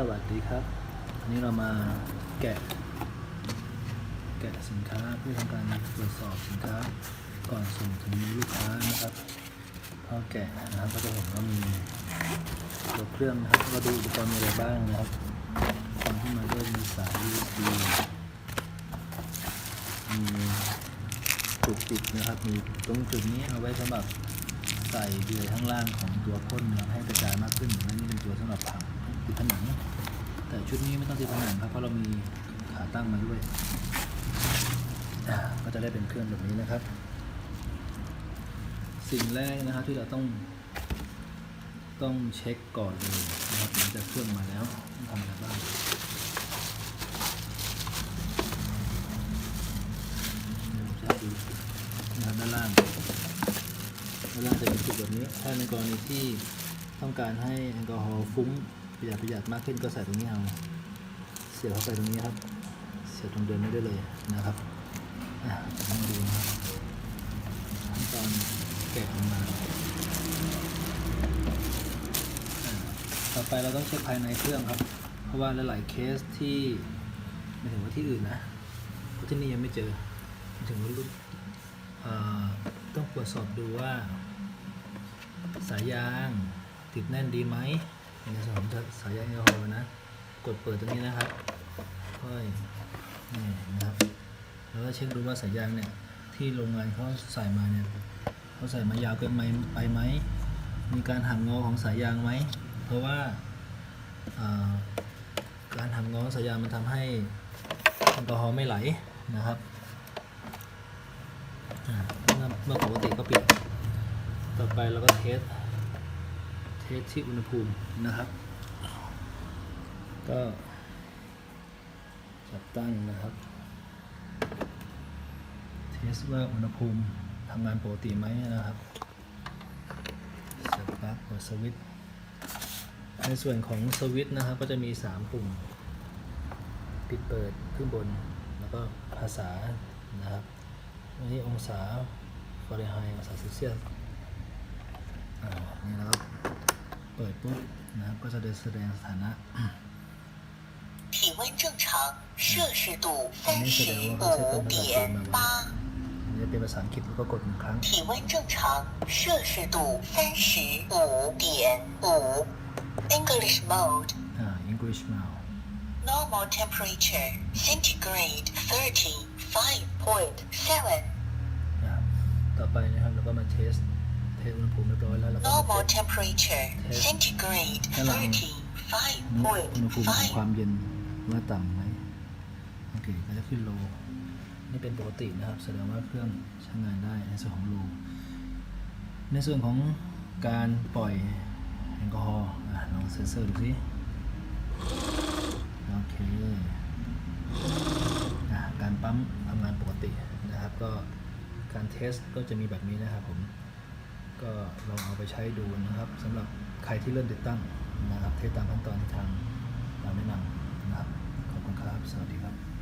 สวัสดีครับวันนี้เรามาแกะ แกะสินค้าเพื่อทำการตรวจสอบสินค้าก่อนส่งถึงมือลูกค้านะครับพอแกะนะครับก็จะเห็นว่ามีตัวเครื่องนะครับก็ดูอุปกรณ์มีอะไรบ้างนะครับตอนที่มาด้วยมีสาย USB มีจุกติดนะครับ มีตรงจุดนี้เอาไว้สำหรับใส่เดือยข้างล่างของตัวพ่นนะให้กระจายมากขึ้นและนี่เป็นตัวสำหรับผัง ติดผนัง แต่ชุดนี้ไม่ต้องติดผนังครับเพราะเรามีขาตั้งมาด้วย ก็จะได้เป็นเครื่องแบบนี้นะครับ สิ่งแรกนะครับที่เราต้อง ต้องเช็คก่อนเลยนะครับหลังจากเครื่องมาแล้วทำอะไรบ้างเวผมจะให้ดูนะครับด้านล่างด้านล่างจะเป็นจุดแบบนี้ ถ้าในกรณีที่ต้องการให้แอลกอฮอล์ฟุ้ง ประหยัดประหยัดมากขึ้นก็ใส่ตรงนี้เอา เสียบเข้าไปตรงนี้ครับ เสียบตรงเดินไม่ได้เลยนะครับอะจะให้ดูนะขั้นตอนแกะออกมา ต่อไปเราต้องเช็คภายในเครื่องครับ เพราะว่าหลายๆเคสที่ไม่ถึงว่าที่อื่นนะเพราะที่นี่ยังไม่เจอมถึงว่ารุ่นต้องตรวจสอบดูว่า สายยางติดแน่นดีไหม ในส่วนของสายยางแอลกอฮอล์นะ กดเปิดตรงนี้นะครับค่อยนี่นะครับแล้วก็เช็คดูว่าสายยางเนี่ยที่โรงงานเขาใส่มาเนี่ยเขาใส่มายาวเกินไปไปไหมมีการหักงอของสายยางไหมเพราะว่าการหักงอขอสายยางมันทำให้แอลกอฮอล์ไม่ไหลนะครับเมื่อปกติก็ปิด ต่อไปเราก็เทส เทสที่อุณหภูมินะครับ ก็จับตั้งนะครับ เทสว่าอุณหภูมิทำงานปกติไหมนะครับสียบปลั๊กกดสวิตช์ในส่วนของสวิตช์นะครับก็จะมี 3 ปุ่ม ปิดเปิดขึ้นบน แล้วก็ภาษานะครับอันนี้องศาฟาเรนไฮต์องศาเซลเซียสอ่านี่นะครับ เปิดปุ๊บนะครับก็จะได้แสดงสถานะ 体温正常，摄氏度三十五点八， อันนี้เป็นภาษาอังกฤษแล้วก็กดหนึ่งครั้ง 体温正常，摄氏度三十五点五。English mode, อ่า English now normal temperature, centigrade thirty five point seven. นะครับต่อไปนะครับเราก็มาเทส เ ทสอุณหภูมิเรียบร้อยแล้วเราก็มา Normal เทส temperature, Test. centigrade Hello. thirty five อุณ point หภูมิของ five. ความเย็นว่าต่ำไหมโอเคก็จะขึ้นโล นี่เป็นปกตินะครับ แสดงว่าเครื่องใช้งานได้ในส่วนของโล ในส่วนของการปล่อยแอลกอฮอล์อะลองเซ็นเซอร์ดูสิโอเคอะการปั๊มทำงานปกตินะครับ ก็การเทสก็จะมีแบบนี้นะครับผม ก็ลองเอาไปใช้ดูนะครับสำหรับใครที่เริ่มติดตั้งนะครับเทสตามขั้นตอนที่ทางเราแนะนำนะครับ ขอบคุณครับ สวัสดีครับ